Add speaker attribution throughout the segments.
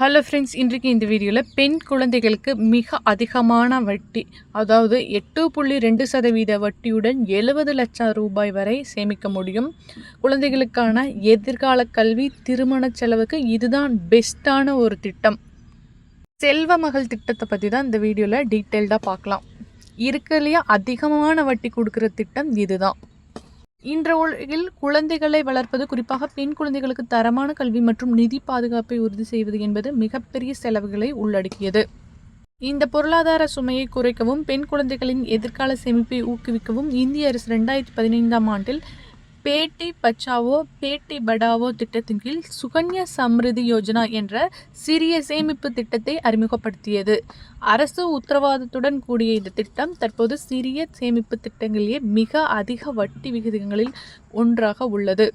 Speaker 1: Hello friends இன்றைக்கு இந்த வீடியோவில் பெண் குழந்தைகளுக்கு மிக அதிகமான வட்டி அதாவது எட்டு புள்ளி ரெண்டு சதவீத வட்டியுடன் எழுபது லட்சம் ரூபாய் வரை சேமிக்க முடியும். குழந்தைகளுக்கான எதிர்கால கல்வி திருமண செலவுக்கு இதுதான் பெஸ்ட்டான ஒரு திட்டம். செல்வ மகள் திட்டத்தை பற்றி தான் இந்த வீடியோவில் டீட்டெயில்டாக பார்க்கலாம். இருக்கலையே அதிகமான வட்டி கொடுக்குற திட்டம் இதுதான். இன்ற உலகில் குழந்தைகளை வளர்ப்பது குறிப்பாக பெண் குழந்தைகளுக்கு தரமான கல்வி மற்றும் நிதி பாதுகாப்பை உறுதி செய்வது என்பது மிகப்பெரிய செலவுகளை உள்ளடக்கியது. இந்த பொருளாதார சுமையை குறைக்கவும் பெண் குழந்தைகளின் எதிர்கால சேமிப்பை ஊக்குவிக்கவும் இந்திய அரசு ரெண்டாயிரத்தி பதினைந்தாம் ஆண்டில் பேட்டி பச்சாவோ பேட்டி படாவோ திட்டத்தின் கீழ் சுகன்யா சம்ருதி யோஜனா என்ற சிறிய சேமிப்பு திட்டத்தை அறிமுகப்படுத்தியது. அரசு உத்தரவாதத்துடன் கூடிய இந்த திட்டம் தற்போது சிறிய சேமிப்பு திட்டங்களிலே மிக அதிக வட்டி விகிதங்களில் ஒன்றாக உள்ளது.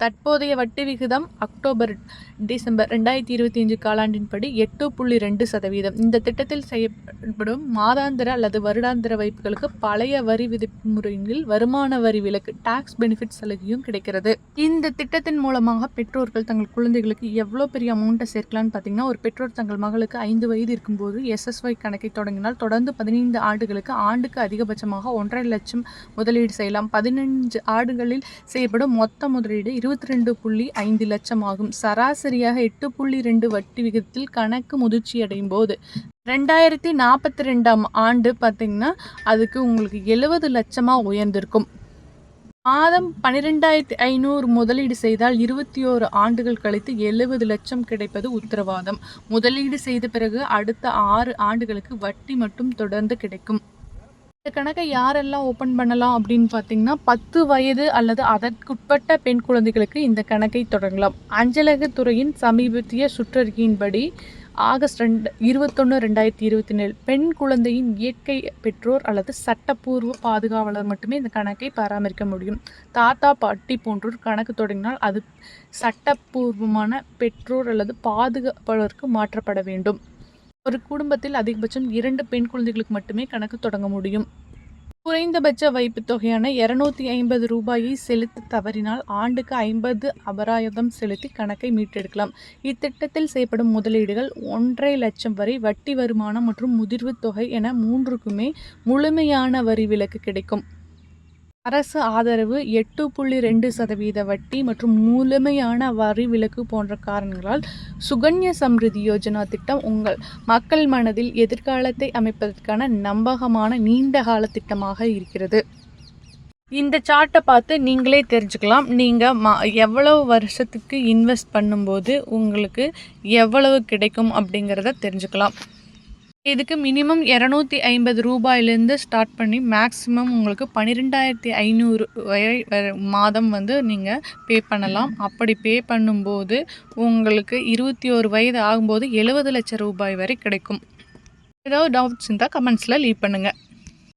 Speaker 1: தற்போதைய வட்டி விகிதம் அக்டோபர் டிசம்பர் ரெண்டாயிரத்தி இருபத்தி அஞ்சு காலாண்டின்படி எட்டு புள்ளி ரெண்டு சதவீதம். இந்த திட்டத்தில் செய்யப்படும் மாதாந்திர அல்லது வருடாந்திர வைப்புகளுக்கு பழைய வரி விதிப்பு முறையில் வருமான வரி விலக்கு டாக்ஸ் பெனிஃபிட் சலுகையும் கிடைக்கிறது. இந்த திட்டத்தின் மூலமாக பெற்றோர்கள் தங்கள் குழந்தைகளுக்கு எவ்வளோ பெரிய அமௌண்ட்டை சேர்க்கலான்னு பார்த்தீங்கன்னா ஒரு பெற்றோர் தங்கள் மகளுக்கு ஐந்து வயது இருக்கும்போது எஸ்எஸ்ஒய் கணக்கை தொடங்கினால் தொடர்ந்து பதினைந்து ஆண்டுகளுக்கு ஆண்டுக்கு அதிகபட்சமாக ஒன்றரை லட்சம் முதலீடு செய்யலாம். பதினஞ்சு ஆண்டுகளில் செய்யப்படும் மொத்த முதலீடு இரு இருபத்தி ரெண்டு புள்ளி ஐந்து லட்சம் ஆகும் சராசரியாக எட்டு புள்ளி ரெண்டு வட்டி விகிதத்தில் கணக்கு முதிர்ச்சி அடையும் போது ரெண்டாயிரத்தி நாற்பத்தி ரெண்டாம் ஆண்டு பார்த்திங்கன்னா அதுக்கு உங்களுக்கு எழுபது லட்சமாக உயர்ந்திருக்கும். மாதம் பன்னிரெண்டாயிரத்தி ஐநூறு முதலீடு செய்தால் இருபத்தி ஓரு ஆண்டுகள் கழித்து எழுபது லட்சம் கிடைப்பது உத்தரவாதம். முதலீடு செய்த பிறகு அடுத்த ஆறு ஆண்டுகளுக்கு வட்டி மட்டும் தொடர்ந்து கிடைக்கும். இந்த கணக்கை யாரெல்லாம் ஓப்பன் பண்ணலாம் அப்படின்னு பார்த்தீங்கன்னா பத்து வயது அல்லது அதற்குட்பட்ட பெண் குழந்தைகளுக்கு இந்த கணக்கை தொடங்கலாம். அஞ்சலகத்துறையின் சமீபத்திய சுற்றறிக்கையின்படி ஆகஸ்ட் ரெண்டு இருபத்தொன்று ரெண்டாயிரத்தி இருபத்தி ஏழு பெண் குழந்தையின் இயற்கை பெற்றோர் அல்லது சட்டப்பூர்வ பாதுகாவலர் மட்டுமே இந்த கணக்கை பராமரிக்க முடியும். தாத்தா பாட்டி போன்றோர் கணக்கு தொடங்கினால் அது சட்டப்பூர்வமான பெற்றோர் அல்லது பாதுகாப்பாளருக்கு மாற்றப்பட வேண்டும். ஒரு குடும்பத்தில் அதிகபட்சம் இரண்டு பெண் குழந்தைகளுக்கு மட்டுமே கணக்கு தொடங்க முடியும். குறைந்தபட்ச வைப்பு தொகையான இருநூத்தி ஐம்பது ரூபாயை செலுத்த தவறினால் ஆண்டுக்கு ஐம்பது அபராதம் செலுத்தி கணக்கை மீட்டெடுக்கலாம். இத்திட்டத்தில் செய்யப்படும் முதலீடுகள் ஒன்றரை லட்சம் வரை வட்டி வருமானம் மற்றும் முதிர்வு தொகை என மூன்றுக்குமே முழுமையான வரி விலக்கு கிடைக்கும். அரசு ஆதரவு எட்டு புள்ளி ரெண்டு சதவீத வட்டி மற்றும் முழுமையான வரி விலக்கு போன்ற காரணங்களால் சுகன்ய சம்ருதி யோஜனா திட்டம் உங்கள் மக்கள் மனதில் எதிர்காலத்தை அமைப்பதற்கான நம்பகமான நீண்ட கால திட்டமாக இருக்கிறது. இந்த சார்ட்டை பார்த்து நீங்களே தெரிஞ்சுக்கலாம். நீங்கள் மா எவ்வளவு வருஷத்துக்கு இன்வெஸ்ட் பண்ணும்போது உங்களுக்கு எவ்வளவு கிடைக்கும் அப்படிங்கிறத தெரிஞ்சுக்கலாம். இதுக்கு மினிமம் இரநூத்தி ஐம்பது ரூபாயிலேருந்து ஸ்டார்ட் பண்ணி மேக்ஸிமம் உங்களுக்கு பன்னிரெண்டாயிரத்தி ஐநூறு வரை மாதம் வந்து நீங்கள் பே பண்ணலாம். அப்படி பே பண்ணும்போது உங்களுக்கு இருபத்தி ஒரு வயது ஆகும்போது எழுபது லட்சம் ரூபாய் வரை கிடைக்கும். ஏதாவது டவுட்ஸ் இருந்தால் கமெண்ட்ஸில் லீவ் பண்ணுங்கள்